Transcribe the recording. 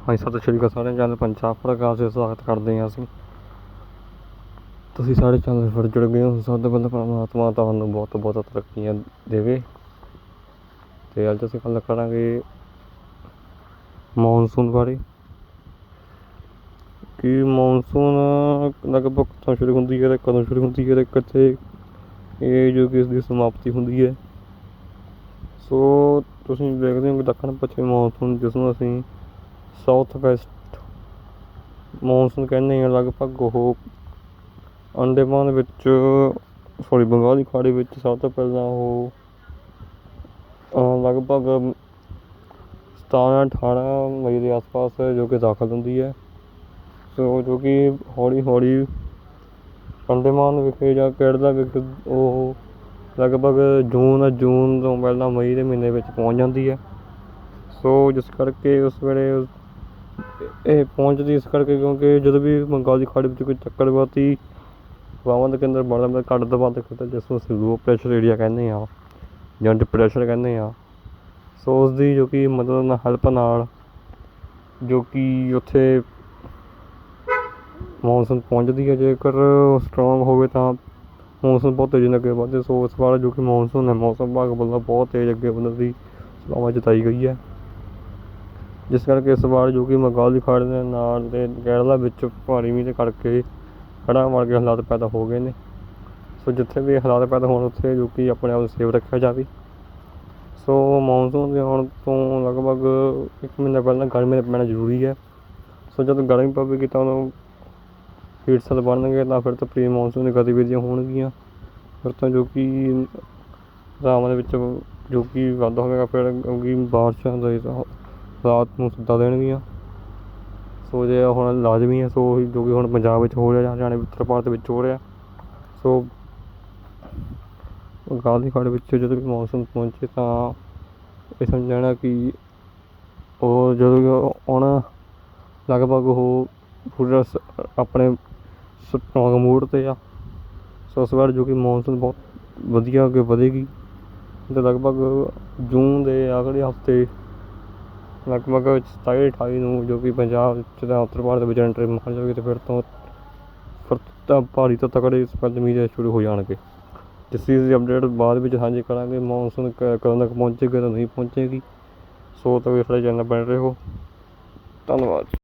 ਹਾਂਜੀ, ਸਤਿ ਸ਼੍ਰੀ ਅਕਾਲ ਸਾਰਿਆਂ ਚੈਨਲ ਪੰਜਾਬ ਪ੍ਰਕਾਸ਼ ਦੇ ਸਵਾਗਤ ਕਰਦੇ ਹਾਂ ਅਸੀਂ। ਤੁਸੀਂ ਸਾਡੇ ਚੈਨਲ ਫਿਰ ਜੁੜ ਗਏ ਹੋ। ਸਭ ਤੋਂ ਪਹਿਲਾਂ ਪਰਮਾਤਮਾ ਤੁਹਾਨੂੰ ਬਹੁਤ ਬਹੁਤ ਤਰੱਕੀਆਂ ਦੇਵੇ। ਤੇ ਅੱਜ ਅਸੀਂ ਗੱਲ ਕਰਾਂਗੇ ਮੌਨਸੂਨ ਬਾਰੇ। ਕਿ ਮੌਨਸੂਨ ਲਗਭਗ ਕਦੋਂ ਸ਼ੁਰੂ ਹੁੰਦੀ ਹੈ ਤੇ ਕਦੋਂ ਸ਼ੁਰੂ ਹੁੰਦੀ ਹੈ ਤੇ ਕਿੱਥੇ ਇਹ ਜੋ ਕਿ ਇਸ ਦੀ ਸਮਾਪਤੀ ਹੁੰਦੀ ਹੈ। ਸੋ, ਤੁਸੀਂ ਦੇਖਦੇ ਹੋ ਕਿ ਦੱਖਣ ਪੱਛਮੀ ਮੌਨਸੂਨ ਜਿਸ ਨੂੰ ਅਸੀਂ ਸਾਊਥ ਵੈਸਟ ਮੌਨਸੂਨ ਕਹਿੰਦੇ ਹਾਂ ਲਗਭਗ ਉਹ ਅੰਡੇਮਾਨ ਵਿੱਚ ਸੌਰੀ ਬੰਗਾਲ ਦੀ ਖਾੜੀ ਵਿੱਚ ਸਭ ਤੋਂ ਪਹਿਲਾਂ ਉਹ ਲਗਭਗ ਸਤਾਰਾਂ ਅਠਾਰਾਂ ਮਈ ਦੇ ਆਸ-ਪਾਸ ਜੋ ਕਿ ਦਾਖਲ ਹੁੰਦੀ ਹੈ। ਸੋ ਜੋ ਕਿ ਹੌਲੀ ਹੌਲੀ ਅੰਡੇਮਾਨ ਵਿਖੇ ਜਾਂ ਕੇਰਲਾ ਵਿਖੇ ਉਹ ਲਗਭਗ ਜੂਨ ਜੂਨ ਤੋਂ ਪਹਿਲਾਂ ਮਈ ਦੇ ਮਹੀਨੇ ਵਿੱਚ ਪਹੁੰਚ ਜਾਂਦੀ ਹੈ। ਸੋ ਜਿਸ ਕਰਕੇ ਉਸ ਵੇਲੇ ਇਹ ਪਹੁੰਚਦੀ ਇਸ ਕਰਕੇ ਕਿਉਂਕਿ ਜਦੋਂ ਵੀ ਬੰਗਾਲ ਦੀ ਖਾੜੀ ਵਿੱਚ ਕੋਈ ਚੱਕਰਵਾਤੀ ਹਵਾਵਾਂ ਦੇ ਕੇਂਦਰ ਬਣਦਾ ਮੈਂ ਘੱਟ ਦਬਾਅ ਦੇ ਖੇਤਰ ਜਿਸ ਨੂੰ ਅਸੀਂ ਲੋ ਪ੍ਰੈਸ਼ਰ ਏਰੀਆ ਕਹਿੰਦੇ ਹਾਂ, ਜਾਂ ਡਿਪਰੈਸ਼ਨ ਕਹਿੰਦੇ ਹਾਂ। ਸੋ ਉਸ ਦੀ ਜੋ ਕਿ ਮਦਦ ਨਾਲ ਹੈਲਪ ਨਾਲ ਜੋ ਕਿ ਉੱਥੇ ਮੌਨਸੂਨ ਪਹੁੰਚਦੀ ਹੈ, ਜੇਕਰ ਸਟਰੋਂਗ ਹੋਵੇ ਤਾਂ ਮੌਨਸੂਨ ਬਹੁਤ ਤੇਜ਼ੀ ਨਾਲ ਅੱਗੇ ਵਧਦੇ ਸੋ ਇਸ ਵਾਰ ਜੋ ਕਿ ਮੌਨਸੂਨ ਹੈ, ਮੌਸਮ ਵਿਭਾਗ ਵੱਲੋਂ ਬਹੁਤ ਤੇਜ਼ ਅੱਗੇ ਵਧਣ ਦੀ ਸੰਭਾਵਨਾ ਜਤਾਈ ਗਈ ਹੈ। ਜਿਸ ਕਰਕੇ ਇਸ ਵਾਰ ਜੋ ਕਿ ਬੰਗਾਲ ਦੀ ਖਾੜੀ ਦੇ ਨਾਲ ਦੇ ਕੇਰਲਾ ਵਿੱਚ ਭਾਰੀ ਮੀਂਹ ਦੇ ਕਰਕੇ ਹੜ੍ਹਾਂ ਵਰਗੇ ਹਾਲਾਤ ਪੈਦਾ ਹੋ ਗਏ ਨੇ। ਸੋ ਜਿੱਥੇ ਵੀ ਹਾਲਾਤ ਪੈਦਾ ਹੋਣ, ਉੱਥੇ ਜੋ ਕਿ ਆਪਣੇ ਆਪ ਨੂੰ ਸੇਫ ਰੱਖਿਆ ਜਾਵੇ। ਸੋ ਮੌਨਸੂਨ ਦੇ ਆਉਣ ਤੋਂ ਲਗਭਗ ਇੱਕ ਮਹੀਨਾ ਪਹਿਲਾਂ ਗਰਮੀ ਦਾ ਪੈਣਾ ਜ਼ਰੂਰੀ ਹੈ। ਸੋ ਜਦੋਂ ਗਰਮੀ ਪਵੇਗੀ ਤਾਂ ਉਦੋਂ ਹੀਟ ਸੈੱਲ ਬਣਨਗੇ, ਤਾਂ ਫਿਰ ਤਾਂ ਪ੍ਰੀ ਮੌਨਸੂਨ ਦੀ ਗਤੀਵਿਧੀਆਂ ਹੋਣਗੀਆਂ। ਫਿਰ ਤਾਂ ਜੋ ਕਿ ਰਾਵਾਂ ਦੇ ਵਿੱਚ ਜੋ ਕਿ ਵਾਧਾ ਹੋਵੇਗਾ, ਫਿਰ ਕਿਉਂਕਿ ਬਾਰਿਸ਼ਾਂ ਦਾ ਰਾਤ ਨੂੰ ਸੱਦਾ ਦੇਣਗੀਆਂ। ਸੋ ਜੇ ਹੁਣ ਲਾਜ਼ਮੀ ਹੈ ਸੋ ਜੋ ਕਿ ਹੁਣ ਪੰਜਾਬ ਵਿੱਚ ਹੋ ਰਿਹਾ ਜਾਂ ਹਰਿਆਣੇ ਉੱਤਰ ਭਾਰਤ ਵਿੱਚ ਹੋ ਰਿਹਾ। ਸੋ ਬੰਗਾਲ ਦੀ ਖਾੜੀ ਵਿੱਚ ਜਦੋਂ ਵੀ ਮੌਨਸੂਨ ਪਹੁੰਚੇ ਤਾਂ ਇਹ ਸਮਝਣਾ ਕਿ ਉਹ ਜਦੋਂ ਵੀ ਉਹ ਆਉਣਾ, ਲਗਭਗ ਉਹ ਪੂਰਾ ਸ- ਆਪਣੇ ਸਟਰੋਂਗ ਮੂਡ 'ਤੇ ਆ। ਸੋ ਇਸ ਵਾਰ ਜੋ ਕਿ ਮੌਨਸੂਨ ਬਹੁਤ ਵਧੀਆ ਅੱਗੇ ਵਧੇਗੀ। ਤੇ ਲਗਭਗ ਜੂਨ ਦੇ ਅਗਲੇ ਹਫ਼ਤੇ ਲਗਭਗ ਸਤਾਈ, ਅਠਾਈ ਨੂੰ ਜੋ ਕਿ ਪੰਜਾਬ ਵਿੱਚ ਜਾਂ ਉੱਤਰ ਭਾਰਤ ਵਿੱਚ ਐਂਟਰੀ ਮਾਰ ਜਾਵੇਗੀ ਅਤੇ ਫਿਰ ਤੋਂ ਫਿਰ ਤਾਂ ਭਾਰੀ ਤੋਂ ਤਕੜੇ ਸਪੈਲ ਮੀਂਹ ਸ਼ੁਰੂ ਹੋ ਜਾਣਗੇ। ਜਿਸ ਚੀਜ਼ ਦੀ ਅਪਡੇਟ ਬਾਅਦ ਵਿੱਚ ਸਾਂਝੀ ਕਰਾਂਗੇ ਮੌਨਸੂਨ ਕਦੋਂ ਤੱਕ ਪਹੁੰਚੇਗੀ, ਕਦੋਂ ਨਹੀਂ ਪਹੁੰਚੇਗੀ। ਸੋ ਤਾਂ ਸਾਡੇ ਚੈਨਲ ਬਣ ਰਹੇ ਹੋ ਧੰਨਵਾਦ।